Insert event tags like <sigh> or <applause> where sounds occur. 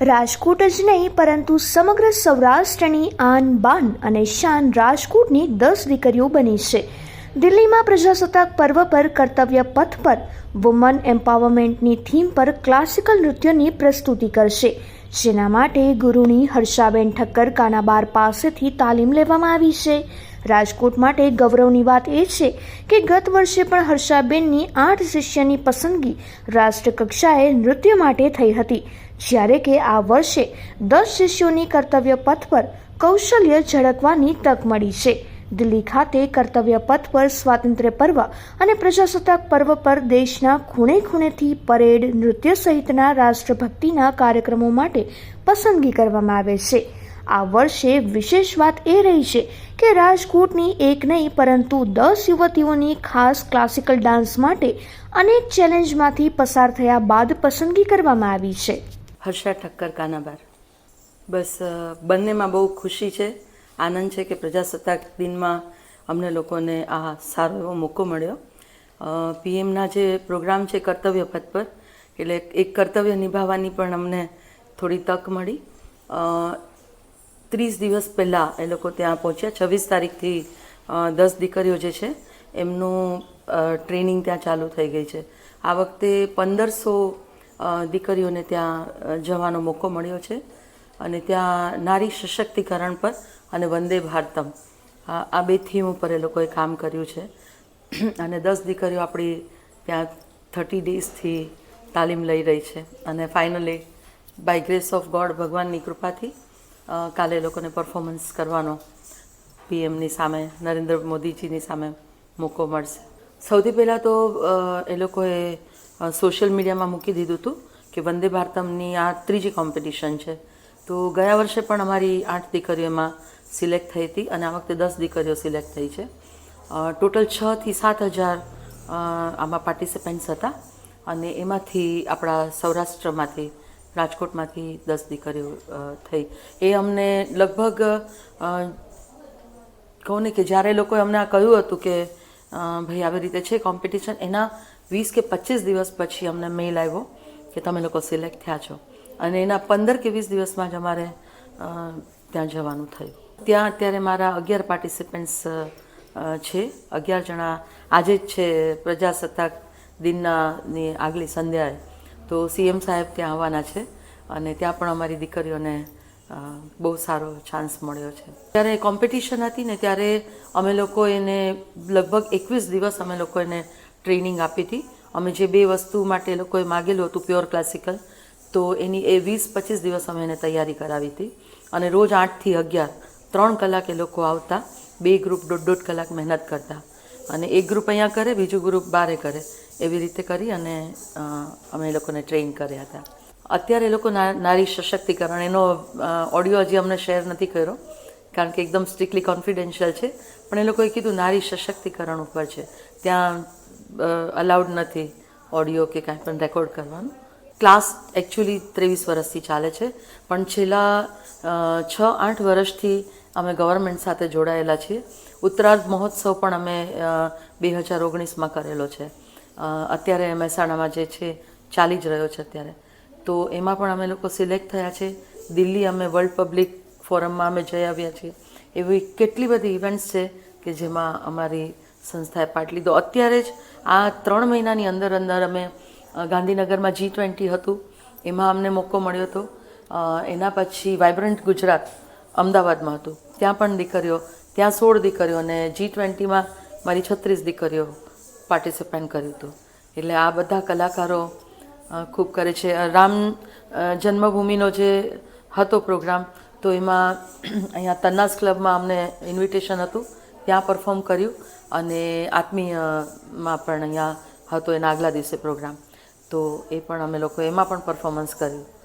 રાજકોટ જ નહીં, પરંતુ સમગ્ર સૌરાષ્ટ્રની આન બાન અને શાન રાજકોટની દસ દીકરીઓ બની છે. દિલ્હીમાં પ્રજાસત્તાક પર્વ પર કર્તવ્ય પથ પર વુમન એમ્પાવરમેન્ટની થીમ પર ક્લાસિકલ નૃત્યની પ્રસ્તુતિ કરશે, જેના માટે ગુરુની હર્ષાબેન ઠક્કર કાનાબાર પાસેથી તાલીમ લેવામાં આવી છે. રાજકોટ માટે ગૌરવની વાત એ છે કે ગત વર્ષે પણ હર્ષાબેનની આઠ શિષ્યની પસંદગી રાષ્ટ્રકક્ષાએ નૃત્ય માટે થઈ હતી. જ્યારે કે આ વર્ષે દસ શિષ્યોની કર્તવ્ય પથ પર કૌશલ્ય ઝળકવાની તક મળી છે. દિલ્હી ખાતે કર્તવ્ય પથ પર સ્વાતંત્ર્ય પર્વ અને પ્રજાસત્તાક પર્વ પર દેશના ખૂણે ખૂણેથી પરેડ નૃત્ય સહિતના રાષ્ટ્રભક્તિના કાર્યક્રમો માટે પસંદગી કરવામાં આવે છે. આ વર્ષે વિશેષ વાત એ રહી છે કે રાજકોટની એક નહીં, પરંતુ દસ યુવતીઓની ખાસ ક્લાસિકલ ડાન્સ માટે અનેક ચેલેન્જમાંથી પસાર થયા બાદ પસંદગી કરવામાં આવી છે. હર્ષા ઠક્કર કાનાબાર. બસ બંનેમાં બહુ ખુશી છે, આનંદ છે કે પ્રજાસત્તાક દિનમાં અમને લોકોને આ સારો એવો મોકો મળ્યો. પીએમના જે પ્રોગ્રામ છે કર્તવ્ય પથ પર, એટલે એક કર્તવ્ય નિભાવવાની પણ અમને થોડી તક મળી. ત્રીસ દિવસ પહેલાં એ લોકો ત્યાં પહોંચ્યા. છવ્વીસ તારીખથી દસ દીકરીઓ જે છે, એમનું ટ્રેનિંગ ત્યાં ચાલુ થઈ ગઈ છે. આ વખતે પંદરસો દીકરીઓને ત્યાં જવાનો મોકો મળ્યો છે. અને ત્યાં નારી સશક્તિકરણ પર અને વંદે ભારતમ. આ બે થીમ ઉપર એ લોકોએ કામ કર્યું છે. અને દસ દીકરીઓ આપણી ત્યાં થર્ટી ડેઝથી તાલીમ લઈ રહી છે. અને finally, by grace of God ભગવાનની કૃપાથી કાલે લોકોને પરફોર્મન્સ કરવાનો પીએમની સામે, નરેન્દ્ર મોદીજીની સામે મોકો મળશે. સૌથી પહેલાં તો એ લોકોએ સોશિયલ મીડિયામાં મૂકી દીધું હતું કે વંદે ભારતમની આ ત્રીજી કોમ્પિટિશન છે. તો ગયા વર્ષે પણ અમારી આઠ દીકરીઓ એમાં સિલેક્ટ થઈ હતી અને આ વખતે દસ દીકરીઓ સિલેક્ટ થઈ છે. ટોટલ છથી સાત હજાર આમાં પાર્ટિસિપન્ટ્સ હતા અને એમાંથી આપણા સૌરાષ્ટ્રમાંથી, રાજકોટમાંથી દસ દીકરીઓ થઈ. એ અમને લગભગ કહું ને કે જ્યારે લોકોએ અમને આ કહ્યું હતું કે ભાઈ આવી રીતે છે કોમ્પિટિશન એના વીસ કે પચીસ દિવસ પછી અમને મેલ આવ્યો કે તમે લોકો સિલેક્ટ થયા છો. અને એના પંદર કે વીસ દિવસમાં જ અમારે ત્યાં જવાનું થયું. ત્યાં અત્યારે મારા અગિયાર પાર્ટિસિપન્ટ્સ છે. અગિયાર જણા આજે જ છે પ્રજાસત્તાક દિનના ની આગલી સંધ્યાએ. તો સીએમ સાહેબ ત્યાં આવવાના છે અને ત્યાં પણ અમારી દીકરીઓને બહુ સારો ચાન્સ મળ્યો છે. જ્યારે કોમ્પિટિશન હતી ને ત્યારે અમે લોકો એને લગભગ એકવીસ દિવસ અમે લોકો એને ટ્રેનિંગ આપી હતી. અમે જે બે વસ્તુ માટે લોકોએ માગેલું હતું પ્યોર ક્લાસિકલ તો એની એ વીસ પચીસ દિવસ અમે એને તૈયારી કરાવી હતી. અને રોજ આઠથી અગિયાર, ત્રણ કલાક એ લોકો આવતા, બે ગ્રુપ દોઢ દોઢ કલાક મહેનત કરતા. અને એક ગ્રુપ અહીંયા કરે, બીજું ગ્રુપ બારે કરે. એવી રીતે કરી અને અમે લોકોને ટ્રેન કર્યા હતા. અત્યારે એ લોકો નારી સશક્તિકરણ, એનો ઓડિયો હજી અમને શેર નથી કર્યો, કારણ કે એકદમ સ્ટ્રિક્ટલી કોન્ફિડેન્શિયલ છે. પણ એ લોકોએ કીધું નારી સશક્તિકરણ ઉપર છે. ત્યાં અલાઉડ નથી ઓડિયો કે કાંઈ પણ રેકોર્ડ કરવાનું. ક્લાસ એકચ્યુઅલી ત્રેવીસ વર્ષથી ચાલે છે. પણ છેલ્લા છ આઠ વર્ષથી અમે ગવર્મેન્ટ સાથે જોડાયેલા છીએ. ઉત્તરાર્ધ મહોત્સવ પણ અમે બે હજાર ઓગણીસમાં કરેલો છે. અત્યારે મહેસાણામાં જે છે, ચાલી જ રહ્યો છે અત્યારે. તો એમાં પણ અમે લોકો સિલેક્ટ થયા છે. દિલ્હી અમે વર્લ્ડ પબ્લિક ફોરમમાં અમે જઈ આવ્યા છીએ. એવી કેટલી બધી ઇવેન્ટ્સ છે કે જેમાં અમારી સંસ્થાએ પાર્ટ લીધો. અત્યારે જ આ ત્રણ મહિનાની અંદર અંદર અમે ગાંધીનગરમાં જી ટ્વેન્ટી હતું. એમાં અમને મોકો મળ્યો હતો. એના પછી વાઇબ્રન્ટ ગુજરાત અમદાવાદમાં હતું. ત્યાં પણ દીકરીઓ, ત્યાં સોળ દીકરીઓ અને જી ટ્વેન્ટીમાં મારી છત્રીસ દીકરીઓ પાર્ટિસિપેન્ટ કર્યું હતું. એટલે આ બધા કલાકારો ખૂબ કરે છે. રામ જન્મભૂમિનો જે હતો પ્રોગ્રામ, તો એમાં <clears throat> અહીંયા તન્નાસ ક્લબમાં અમને ઇન્વિટેશન હતું, ત્યાં પરફોર્મ કર્યું અને આત્મીયમાં પણ અહીંયા હતો એના આગલા દિવસે પ્રોગ્રામ. તો એ પણ અમે લોકો એમાં પણ પરફોર્મન્સ કર્યું.